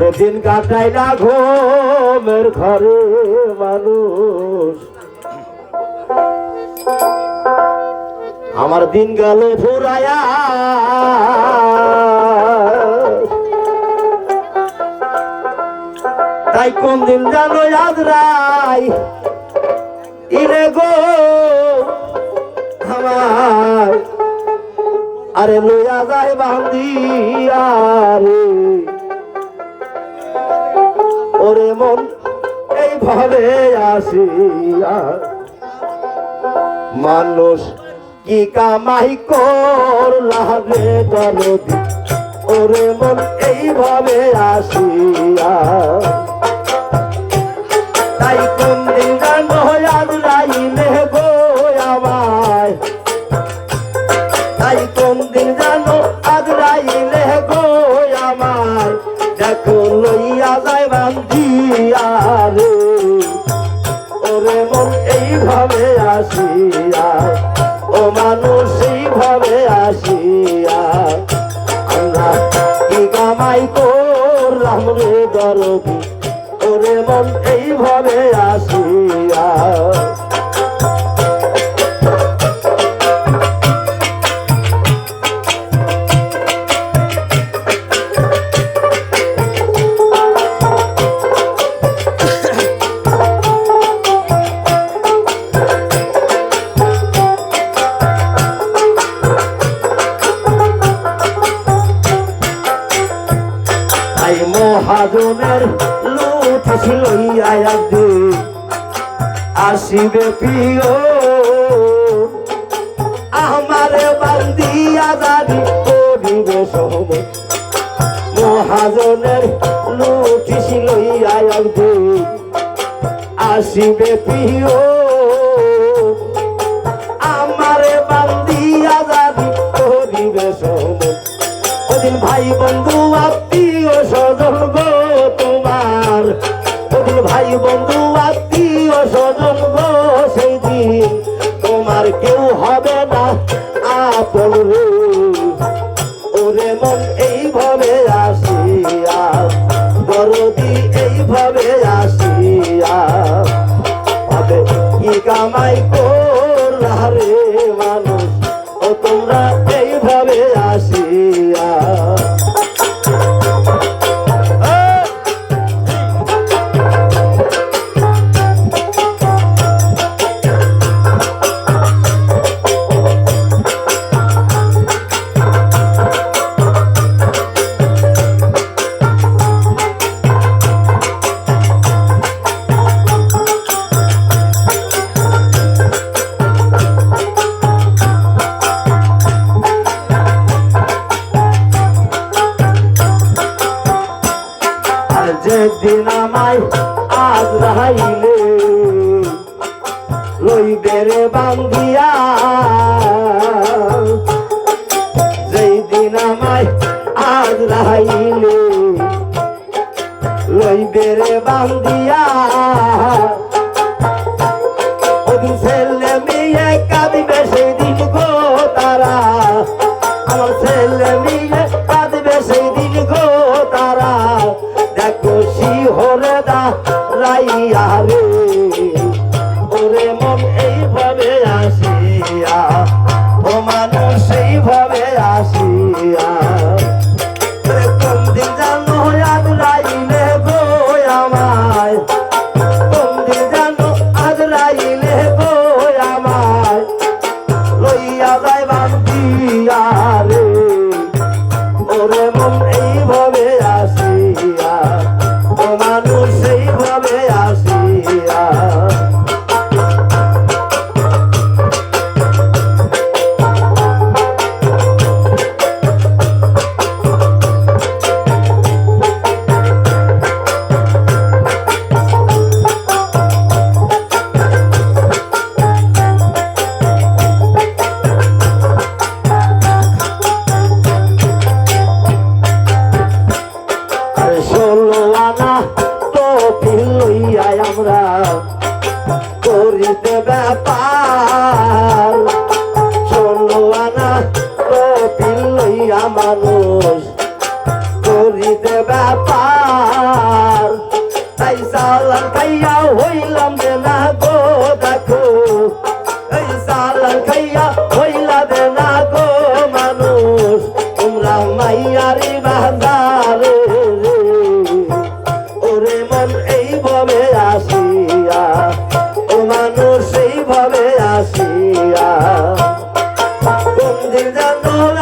ওরে দিন কাটাই না ঘুমের ঘরে মানুষ। আমার দিন গেল ফুরায়া। তাই কোন দিন জানো আজ রাই ইরে গো আমার আরে লইয়া যায় বান্দিয়া রে। ওরে মন, এই এইভাবে আসিয়া মানুষ কি কামাই করলা রে দরদি? ওরে মন এইভাবে আসিয়া তাই কোন দিন করলাম রে দরদি ওরে মন এইভাবে আসিয়া মহাজনের লুট ছিল একদিন আসিবে প্রিয়। আমারে বান্দিয়া জানি করিবে সম মহাজনের লুট ছিল একদিন আসিবে প্রিয়। কি যেদিন আমায় আজ রাহাইলে লইবে রে বান্ধিয়া। যেই দিন আমায় আজ রাহাইলে লইবে রে বান্ধিয়া। ষোলো আনা তো লইয়া আমরা করিতে ব্যাপার। ষোলো আনা তো লইয়া মানুষ করিতে ব্যাপার। তাই সালান খাইয়া হইলাম যে না গো দেখো। এই সালান খাইয়া হইলা দে না গো মানুষ। তোমরা মাইয়ারি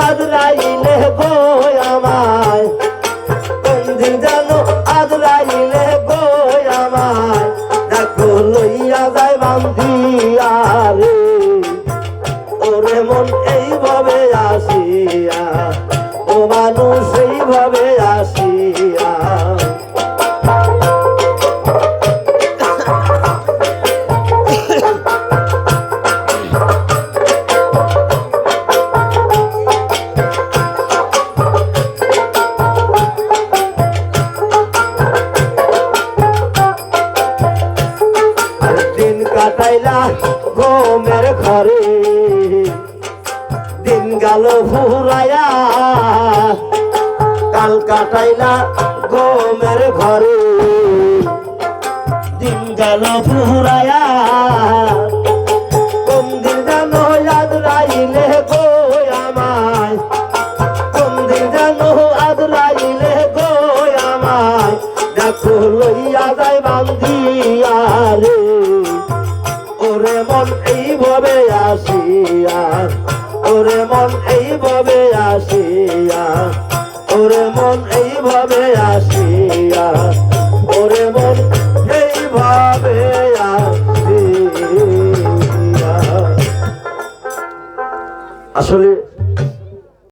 আদরাইলে গো আমায়। কোন দিন জানো আদরাইলে গো আমায়। দেখো লইয়া যায় বান্ধিয়া রে। ওরে মন এইভাবে আসিয়া কাটাইলা গোমের ঘরে। দিন গেল ফুরাইয়া কাল কাটাইলা ঘরে। দিন গেল গো আমায়। আমায়। লইয়া যায় বান্ধিয়া মন এইভাবে আসিয়া